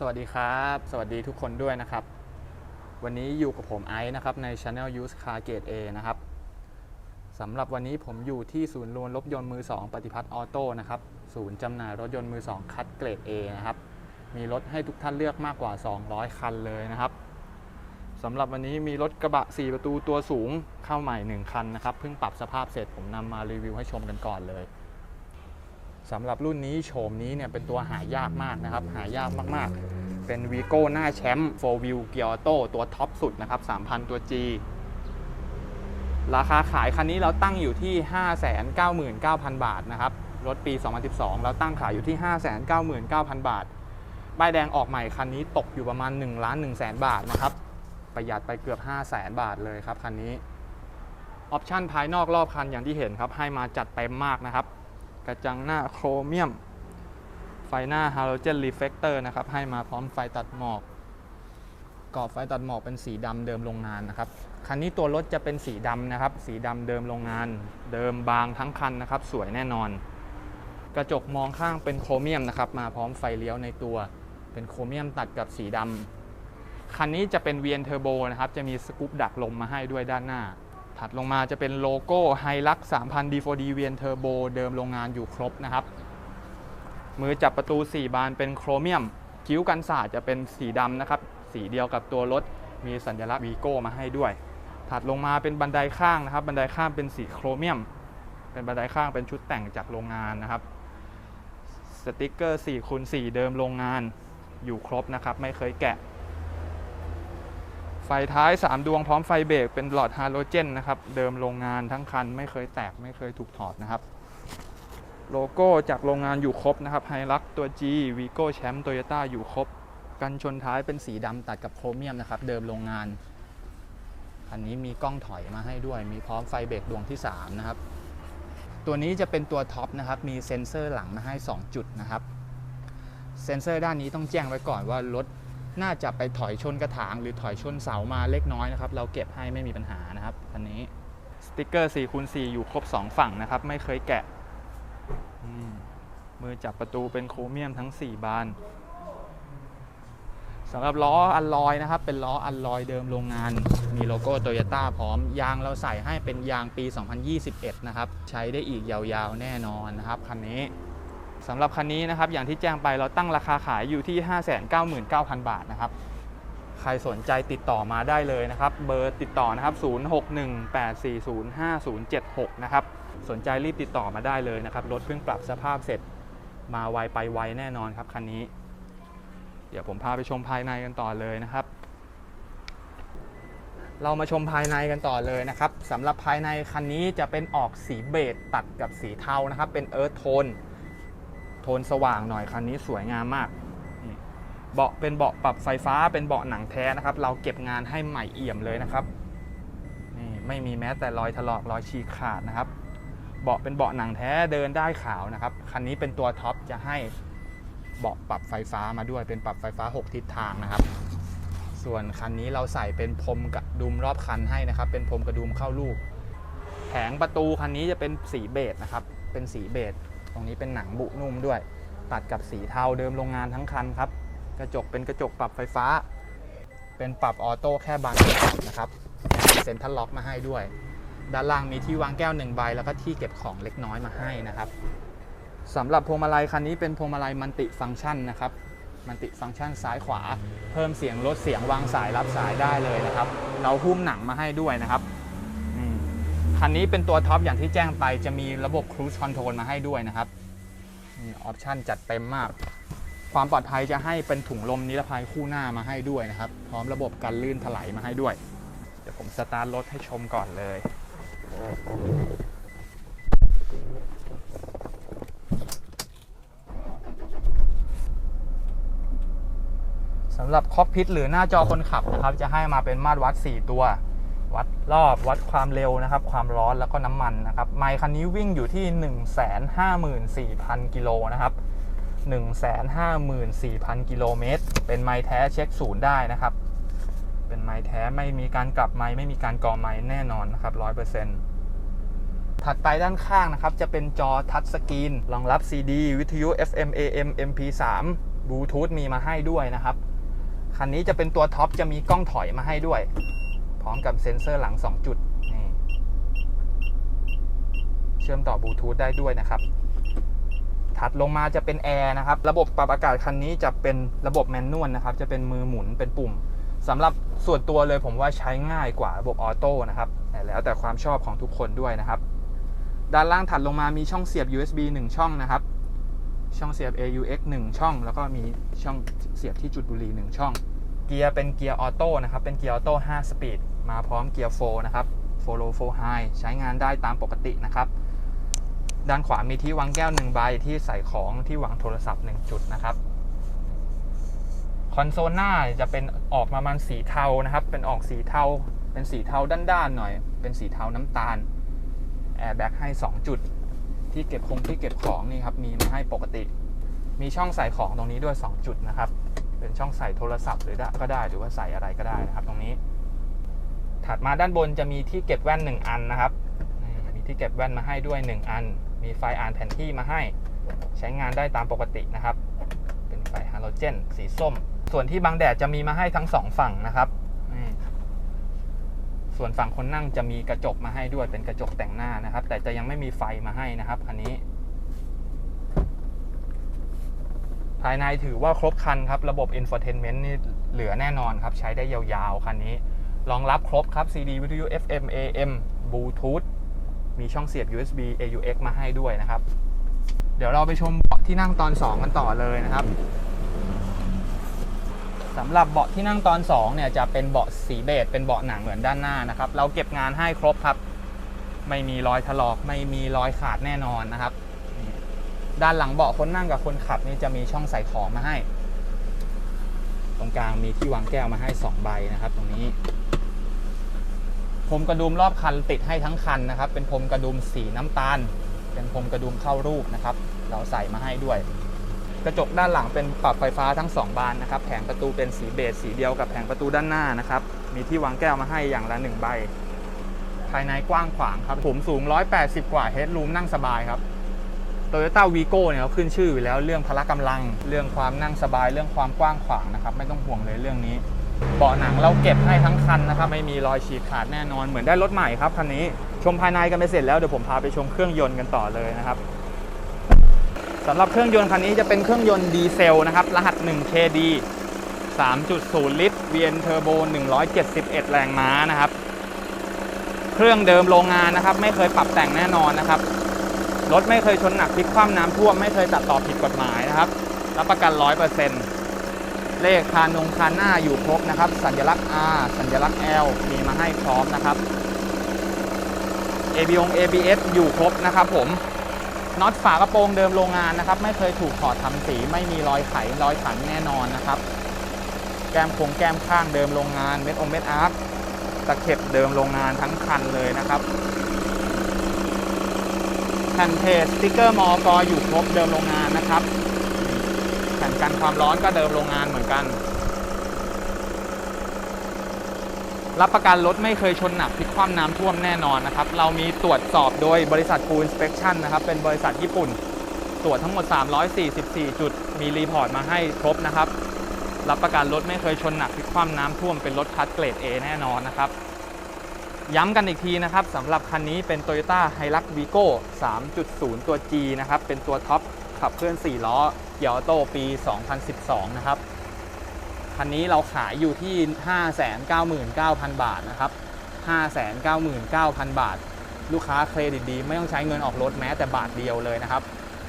สวัสดีครับ สวัสดีทุกคนด้วยนะครับ วันนี้อยู่กับผมไอซ์นะครับใน Channel Use Car Gate A นะครับสำหรับวันนี้ผมอยู่ที่ศูนย์รวมรถยนต์มือ 2 ปฏิพัฒน์ออโต้นะครับศูนย์จำหน่ายรถยนต์มือ 2 คัดเกรด A นะครับมีรถให้ทุกท่านเลือกมากกว่า 200 คันเลยนะครับสำหรับวันนี้มีรถกระบะ 4 ประตูตัวสูงเข้าใหม่ 1 คันนะครับเพิ่งปรับสภาพเสร็จผมนำมารีวิวให้ชมกันก่อนเลย สำหรับรุ่นนี้โฉมนี้เนี่ยเป็นตัวหายากมากนะครับ หายากมากๆ เป็นวีโก้หน้าแชมป์4 Wheel Gear Auto ตัวท็อปสุดนะครับ 3,000 ตัว G ราคาขายคันนี้เราตั้งอยู่ที่ 599,000 บาทนะครับ รถปี 2012 เราตั้งขายอยู่ที่ 599,000 บาท ป้ายแดงออกใหม่คันนี้ตกอยู่ประมาณ1ล้าน1แสนบาทนะครับ ประหยัดไปเกือบ 5 0 0แสนบาทเลยครับคันนี้ ออปชั่นภายนอกรอบคันอย่างที่เห็นครับ ให้มาจัดเต็มมากนะครับ กระจังหน้าโครเมียม ไฟหน้าฮาโลเจนรีเฟกเตอร์นะครับ ให้มาพร้อมไฟตัดหมอกกรอบไฟตัดหมอกเป็นสีดำเดิมโรงงานนะครับ คันนี้ตัวรถจะเป็นสีดำนะครับ สีดำเดิมโรงงาน เดิมบางทั้งคันนะครับ สวยแน่นอน กระจกมองข้างเป็นโครเมียมนะครับ มาพร้อมไฟเลี้ยวในตัว เป็นโครเมียมตัดกับสีดำคันนี้จะเป็น VN Turbo นะครับ จะมีสกู๊ปดักลมมาให้ด้วยด้านหน้า ถัดลงมาจะเป็นโลโก้ไฮลัก3,000 D4D VN Turbo เดิมโรงงานอยู่ครบนะครับ มือจับประตู 4 บานเป็นโครเมียม คิ้วกันศาสตร์จะเป็นสีดำนะครับ สีเดียวกับตัวรถ มีสัญลักษณ์วีโก้มาให้ด้วย ถัดลงมาเป็นบันไดข้างนะครับ บันไดข้างเป็นสีโครเมียม เป็นบันไดข้างเป็นชุดแต่งจากโรงงานนะครับ สติกเกอร์4คูณ4เดิมโรงงานอยู่ครบนะครับ ไม่เคยแกะ ไฟท้าย 3 ดวงพร้อมไฟเบรกเป็นหลอดฮาโลเจนนะครับ เดิมโรงงานทั้งคันไม่เคยแตกไม่เคยถูกถอดนะครับ โลโก้จากโรงงานอยู่ครบนะครับไฮลักตัว G วีโก้แชมป์โตโยต้าอยู่ครบ กันชนท้ายเป็นสีดำตัดกับโครเมียมนะครับ เดิมโรงงานคันนี้มีกล้องถอยมาให้ด้วย มีพร้อมไฟเบรกดวงที่ 3 นะครับ ตัวนี้จะเป็นตัวท็อปนะครับ มีเซ็นเซอร์หลังมาให้ 2 จุดนะครับ เซ็นเซอร์ด้านนี้ต้องแจ้งไว้ก่อนว่ารถ น่าจะไปถอยชนกระถาง หรือถอยชนเสามาเล็กน้อยนะครับ เราเก็บให้ไม่มีปัญหานะครับคันนี้สติกเกอร์4คูณ4อยู่ครบ 2 ฝั่งนะครับ ไม่เคยแกะมมือจับประตูเป็นโครเมียมทั้ง 4 บานสำหรับล้ออัลลอยนะครับ เป็นล้ออัลลอยเดิมโรงงาน มีโลโก้โตโยต้าพร้อม ยางเราใส่ให้เป็นยางปี 2021 นะครับ ใช้ได้อีกยาวๆแน่นอนนะครับคันนี้ สำหรับคันนี้นะครับอย่างที่แจ้งไปเราตั้งราคาขายอยู่ที่ 599,000 บาทนะครับ ใครสนใจติดต่อมาได้เลยนะครับ เบอร์ติดต่อนะครับ 0618405076 นะครับ สนใจรีบติดต่อมาได้เลยนะครับ รถเพิ่งปรับสภาพเสร็จมาไวไปไวแน่นอนครับคันนี้ เดี๋ยวผมพาไปชมภายในกันต่อเลยนะครับ เรามาชมภายในกันต่อเลยนะครับสำหรับภายในคันนี้จะเป็นออกสีเบจตัดกับสีเทานะครับ เป็นเอิร์ธโทน ทนสว่างหน่อยคันนี้สวยงามมากเบาะเป็นเบาะปรับไฟฟ้าเป็นเบาะหนังแท้นะครับ เราเก็บงานให้ใหม่เอี่ยมเลยนะครับนี่ไม่มีแม้แต่รอยถลอกรอยฉีกขาดนะครับเบาะเป็นเบาะหนังแท้เดินได้ขาวนะครับคันนี้เป็นตัวท็อปจะให้เบาะปรับไฟฟ้ามาด้วยเป็นปรับไฟฟ้า 6 ทิศทางนะครับ ส่วนคันนี้เราใส่เป็นพรมกระดุมรอบคันให้นะครับ เป็นพรมกระดุมเข้าลูก แผงประตูคันนี้จะเป็นสีเบจนะครับ เป็นสีเบจ รงนี้เป็นหนังบุนุ่มด้วย ตัดกับสีเทาเดิมโรงงานทั้งคันครับ กระจกเป็นกระจกปรับไฟฟ้า เป็นปรับออโต้แค่บานเดียวนะครับ เซ็นทรัลล็อกมาให้ด้วย ด้านล่างมีที่วางแก้วหนึ่งใบแล้วก็ที่เก็บของเล็กน้อยมาให้นะครับสำหรับพวงมาลัยคันนี้เป็นพวงมาลัยมันติฟังก์ชันนะครับ มันติฟังก์ชันซ้ายขวา เพิ่มเสียงลดเสียงวางสายรับสายได้เลยนะครับ เราหุ้มหนังมาให้ด้วยนะครับ คันนี้เป็นตัวท็อปอย่างที่แจ้งไปจะมีระบบ Cruise Control มาให้ด้วยนะครับนี่ออปชั่นจัดเต็มมาก ความปลอดภัยจะให้เป็นถุงลมนิรภัยคู่หน้ามาให้ด้วยนะครับ พร้อมระบบกันลื่นถลายมาให้ด้วย เดี๋ยวผมสตาร์ทรถให้ชมก่อนเลยสำหรับคอกพิทหรือหน้าจอคนขับนะครับ จะให้มาเป็นมาตรวัด 4 ตัว วัดรอบวัดความเร็วนะครับ ความร้อนแล้วก็น้ำมันนะครับไมค์คันนี้วิ่งอยู่ที่ 154,000 กิโลนะครับ 154,000 กิโลเมตร เป็นไมค์แท้เช็คศูนย์ได้นะครับ เป็นไมค์แท้ไม่มีการกลับไมค์ไม่มีการกอไมค์แน่นอนนะครับ 100%ถัดไปด้านข้างนะครับ จะเป็นจอทัชสกรีนรองรับ CD วิทยุ FM AM MP3 บลูทูธมีมาให้ด้วยนะครับ คันนี้จะเป็นตัวท็อปจะมีกล้องถอยมาให้ด้วย ร้อมกับเซ็นเซอร์หลัง 2 จุดนี่เชื่อมต่อบลูทูธได้ด้วยนะครับ ถัดลงมาจะเป็นแอร์นะครับ ระบบปรับอากาศคันนี้จะเป็นระบบแมนนวลนะครับ จะเป็นมือหมุนเป็นปุ่มสำหรับส่วนตัวเลยผมว่าใช้ง่ายกว่าระบบออโต้นะครับแต่แล้วแต่ความชอบของทุกคนด้วยนะครับ ด้านล่างถัดลงมามีช่องเสียบ USB 1 ช่องนะครับ ช่องเสียบ AUX 1 ช่อง แล้วก็มีช่องเสียบที่จุดบุหรี่1ช่อง เกียร์เป็นเกียร์ออโต้นะครับ เป็นเกียร์ออโต้5สปีด มาพร้อมเกียร์4นะครับ4 low 4 high ใช้งานได้ตามปกตินะครับ ด้านขวามีที่วางแก้ว1ใบที่ใส่ของที่วางโทรศัพท์ 1 จุดนะครับ คอนโซลหน้าจะเป็นออกมามันสีเทานะครับ เป็นออกสีเทา เป็นสีเทาด้านๆหน่อย เป็นสีเทาน้ำตาล แอร์แบ็กให้ 2 จุด ที่เก็บคงที่เก็บของนี่ครับ มีมาให้ปกติ มีช่องใส่ของตรงนี้ด้วย 2 จุดนะครับ เป็นช่องใส่โทรศัพท์หรือได้ก็ได้ หรือว่าใส่อะไรก็ได้นะครับ ตรงนี้ ถัดมาด้านบนจะมีที่เก็บแว่น 1 อันนะครับ มีที่เก็บแว่นมาให้ด้วย 1 อัน มีไฟอ่านแผนที่มาให้ ใช้งานได้ตามปกตินะครับ เป็นไฟฮาโลเจน สีส้ม ส่วนที่บังแดดจะมีมาให้ทั้งสองฝั่งนะครับ ส่วนฝั่งคนนั่งจะมีกระจกมาให้ด้วยเป็นกระจกแต่งหน้านะครับ แต่จะยังไม่มีไฟมาให้นะครับคันนี้ ภายในถือว่าครบคันครับ ระบบ infotainment นี่เหลือแน่นอนครับ ใช้ได้ยาวๆคันนี้ รองรับครบครับ CD วิทยุ FM AM Bluetooth มีช่องเสียบ USB AUX มาให้ด้วยนะครับ เดี๋ยวเราไปชมเบาะที่นั่งตอน 2 กันต่อเลยนะครับสำหรับเบาะที่นั่งตอน 2 เนี่ยจะเป็นเบาะสีเบจเป็นเบาะหนังเหมือนด้านหน้านะครับ เราเก็บงานให้ครบครับ ไม่มีรอยถลอก ไม่มีรอยขาดแน่นอนนะครับ ด้านหลังเบาะคนนั่งกับคนขับนี่จะมีช่องใส่ของมาให้ ตรงกลางมีที่วางแก้วมาให้ 2 ใบนะครับ ตรงนี้ พรมกระดุมรอบคันติดให้ทั้งคันนะครับ เป็นพรมกระดุมสีน้ำตาล เป็นพรมกระดุมเข้ารูปนะครับ เราใส่มาให้ด้วย กระจกด้านหลังเป็นปรับไฟฟ้าทั้ง 2 บานนะครับ แผงประตูเป็นสีเบจสีเดียวกับแผงประตูด้านหน้านะครับ มีที่วางแก้วมาให้อย่างละ 1 ใบ ภายในกว้างขวางครับผมสูง 180 กว่าเฮดรูมนั่งสบายครับโตโยต้าวีโก้เนี่ยเขาขึ้นชื่ออยู่แล้วเรื่องพละกำลัง เรื่องความนั่งสบาย เรื่องความกว้างขวางนะครับ ไม่ต้องห่วงเลยเรื่องนี้ เบาะหนังเราเก็บให้ทั้งคันนะครับไม่มีรอยฉีกขาดแน่นอนเหมือนได้รถใหม่ครับคันนี้ชมภายในกันไปเสร็จแล้วเดี๋ยวผมพาไปชมเครื่องยนต์กันต่อเลยนะครับสำหรับเครื่องยนต์คันนี้จะเป็นเครื่องยนต์ดีเซลนะครับรหัส 1KD 3.0 ลิตร VN Turbo 171 แรงม้านะครับ เครื่องเดิมโรงงานนะครับ ไม่เคยปรับแต่งแน่นอนนะครับ รถไม่เคยชนหนักพลิกคว่ำน้ำท่วม ไม่เคยตัดต่อผิดกฎหมายนะครับ รับประกัน 100%เเลขคานงคานหน้าอยู่ครบนะครับ สัญลักษณ์ R สัญลักษณ์ L มีมาให้พร้อมนะครับ ABO ABS อยู่ครบนะครับผมน็อตฝากระโปรงเดิมโรงงานนะครับ ไม่เคยถูกถอดทำสี ไม่มีรอยไขรอยขันแน่นอนนะครับ แก้มโครงแก้มข้างเดิมโรงงานเม็ดองเม็ดอาร์คตะเข็บเดิมโรงงานทั้งคันเลยนะครับแผ่นเพจสติ๊กเกอร์มอกอยู่ครบเดิมโรงงานนะครับ แผ่นกันความร้อนก็เดิมโรงงานเหมือนกัน รับประกันรถไม่เคยชนหนักพลิกคว่ำน้ำท่วมแน่นอนนะครับ เรามีตรวจสอบโดยบริษัท Full Inspection นะครับ เป็นบริษัทญี่ปุ่น ตรวจทั้งหมด 344 จุด มีรีพอร์ตมาให้ครบนะครับ รับประกันรถไม่เคยชนหนักพลิกคว่ำน้ำท่วมเป็นรถคัดเกรด A แน่นอนนะครับย้ำกันอีกทีนะครับสำหรับคันนี้เป็น Toyota Hilux Vigo 3.0 ตัว G นะครับ เป็นตัวท็อปขับเคลื่อน 4 ล้อ เกียร์ออโต้ปี 2012 นะครับ คันนี้เราขายอยู่ที่ 599,000 บาทนะครับ 599,000 บาท ลูกค้าเครดิตดี ไม่ต้องใช้เงินออกรถแม้แต่บาทเดียวเลยนะครับ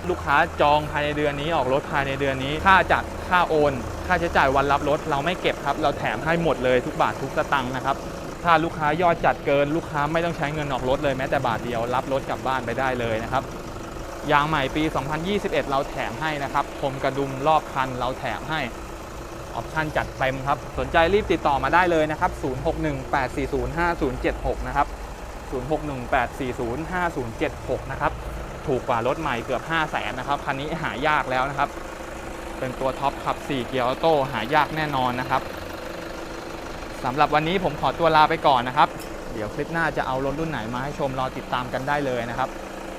ลูกค้าจองภายในเดือนนี้ออกรถภายในเดือนนี้ ค่าจัด ค่าโอน ค่าใช้จ่ายวันรับรถเราไม่เก็บครับ เราแถมให้หมดเลยทุกบาททุกสตังค์นะครับ ถ้าลูกค้ายอดจัดเกิน ลูกค้าไม่ต้องใช้เงินออกรถเลยแม้แต่บาทเดียว รับรถกลับบ้านไปได้เลยนะครับ ยางใหม่ปี 2021 เราแถมให้นะครับพรมกระดุมรอบคันเราแถมให้ ออปชั่นจัดเต็มครับ สนใจรีบติดต่อมาได้เลยนะครับ 0618405076 นะครับ 0618405076 นะครับ ถูกกว่ารถใหม่เกือบ 5 0 0แสนนะครับ คันนี้หายากแล้วนะครับ เป็นตัวท็อปขับ 4 เกียร์ออโต้หายากแน่นอนนะครับสำหรับวันนี้ผมขอตัวลาไปก่อนนะครับ เดี๋ยวคลิปหน้าจะเอารถรุ่นไหนมาให้ชมรอติดตามกันได้เลยนะครับ